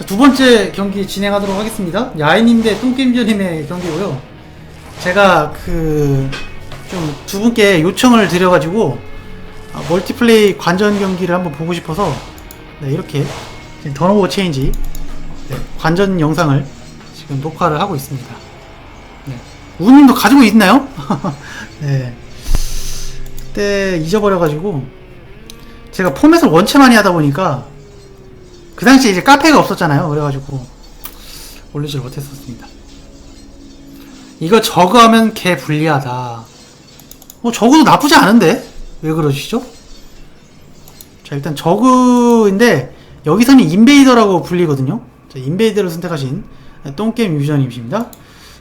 자, 두 번째 경기 진행하도록 하겠습니다. 야인님 대 똥게임저님의 경기고요. 제가 그 좀 두 분께 요청을 드려가지고 아, 멀티플레이 관전 경기를 한번 보고 싶어서 네, 이렇게 던오버 체인지 네, 관전 영상을 지금 녹화를 하고 있습니다. 네. 우님도 가지고 있나요? 네. 그때 잊어버려가지고 제가 포맷을 원체 많이 하다 보니까 그 당시에 이제 카페가 없었잖아요. 그래가지고 올리지를 못했었습니다. 이거 저거하면 개 불리하다. 뭐 저거도 나쁘지 않은데 왜 그러시죠? 자 일단 저그인데 여기서는 인베이더라고 불리거든요. 자, 인베이더를 선택하신 똥게임 유저님이십니다.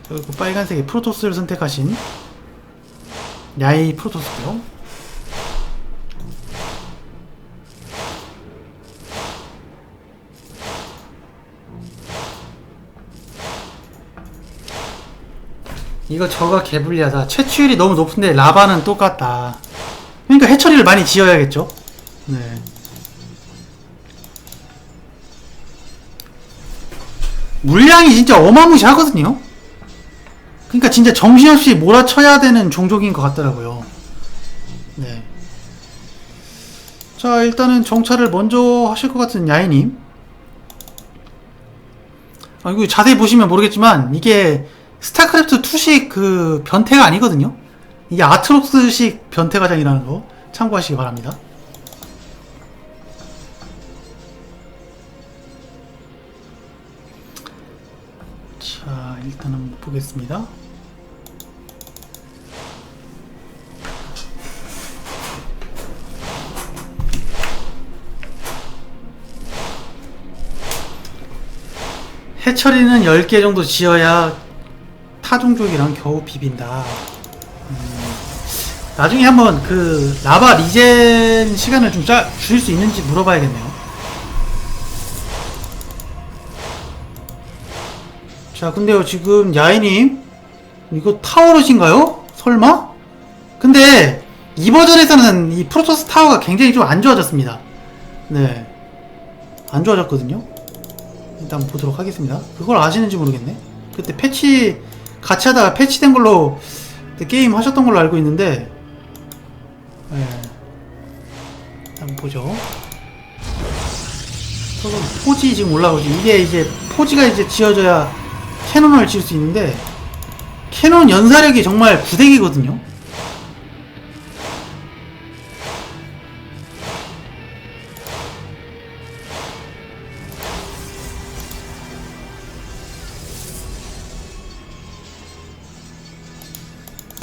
그리고 빨간색의 프로토스를 선택하신 야이 프로토스고요. 이거 저가 개불리하다. 채취율이 너무 높은데 라바는 똑같다. 그러니까 해처리를 많이 지어야겠죠. 네. 물량이 진짜 어마무시하거든요. 그러니까 진짜 정신없이 몰아쳐야 되는 종족인 것 같더라고요. 네. 자, 일단은 정찰을 먼저 하실 것 같은 야이님. 아, 이거 자세히 보시면 모르겠지만, 이게 스타크래프트 2식 그 변태가 아니거든요. 이게 아트록스식 변태 가장이라는 거 참고하시기 바랍니다. 자, 일단 한번 보겠습니다. 해처리는 10개 정도 지어야 타종족이랑 겨우 비빈다. 음, 나중에 한번 그 라바 리젠 시간을 좀 짜, 줄일 수 있는지 물어봐야겠네요. 자, 근데요, 지금 야이님, 이거 타워롯인가요? 설마? 근데, 이 버전에서는 이 프로토스 타워가 굉장히 좀 안 좋아졌습니다. 네. 안 좋아졌거든요? 일단 보도록 하겠습니다. 그걸 아시는지 모르겠네. 그때 패치, 같이 하다가 패치된 걸로 게임 하셨던 걸로 알고 있는데, 네. 한번 보죠. 포지 지금 올라오죠. 이게 이제 포지가 이제 지어져야 캐논을 지을 수 있는데 캐논 연사력이 정말 구대기거든요.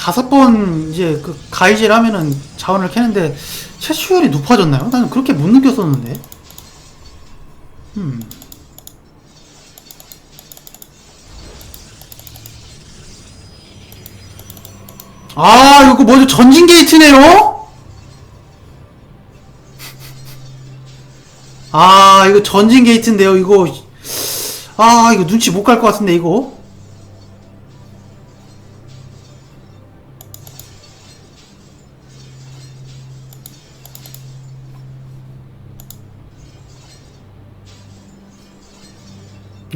다섯 번 이제 그 가이질 하면은 자원을 캐는데 채취율이 높아졌나요? 나는 그렇게 못 느꼈었는데. 음. 아, 이거 뭐죠? 전진 게이트네요? 아, 이거 전진 게이트인데요, 이거. 아, 이거 눈치 못 갈 것 같은데, 이거.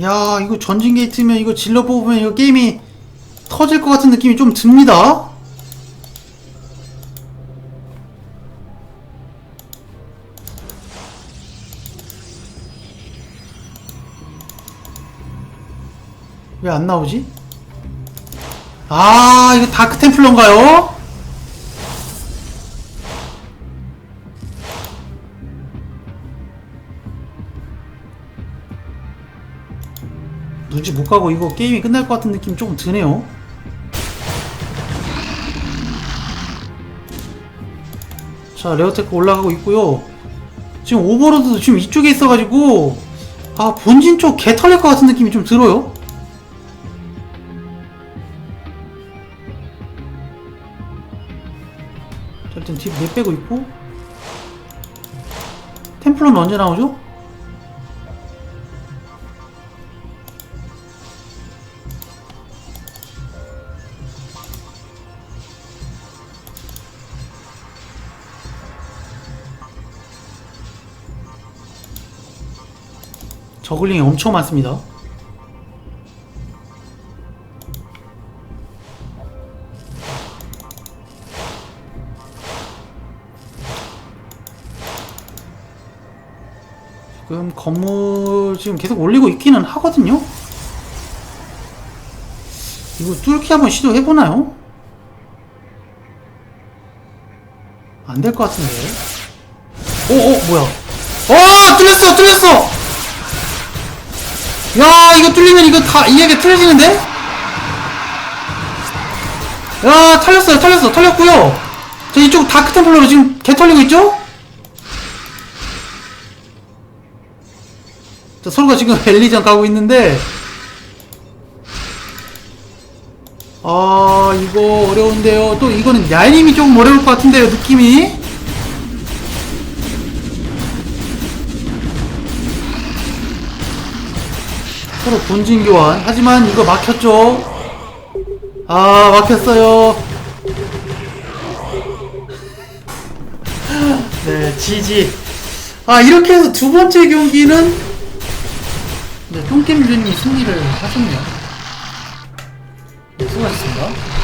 야, 이거 전진 게이트면 이거 질러 뽑으면 이거 게임이 터질 것 같은 느낌이 좀 듭니다. 왜 안 나오지? 아, 이거 다크 템플러인가요? 눈치 못 가고 이거 게임이 끝날 것 같은 느낌 조금 드네요. 자, 레어테크 올라가고 있고요. 지금 오버로드도 지금 이쪽에 있어가지고 아 본진 쪽 개 털릴 것 같은 느낌이 좀 들어요. 자, 일단 뒤내 빼고 있고 템플러는 언제 나오죠? 저글링이 엄청 많습니다. 지금 건물 지금 계속 올리고 있기는 하거든요. 이거 뚫기 한번 시도해보나요? 안 될 것 같은데. 오, 오, 뭐야. 어, 뚫렸어, 뚫렸어! 야, 이거 뚫리면 이거 다, 이야기 틀려지는데? 야, 털렸어요, 털렸어, 털렸고요 저 이쪽 다크템플러로 지금 개 털리고 있죠? 저 서로가 지금 엘리전 가고 있는데, 아, 이거 어려운데요. 또 이거는 야인님이 조금 어려울 것 같은데요, 느낌이? 서로 본진 교환. 하지만 이거 막혔죠? 아, 막혔어요. 네, 지지. 아, 이렇게 해서 두 번째 경기는, 네, 똥겜준이 승리를 하셨네요. 네, 수고하셨습니다.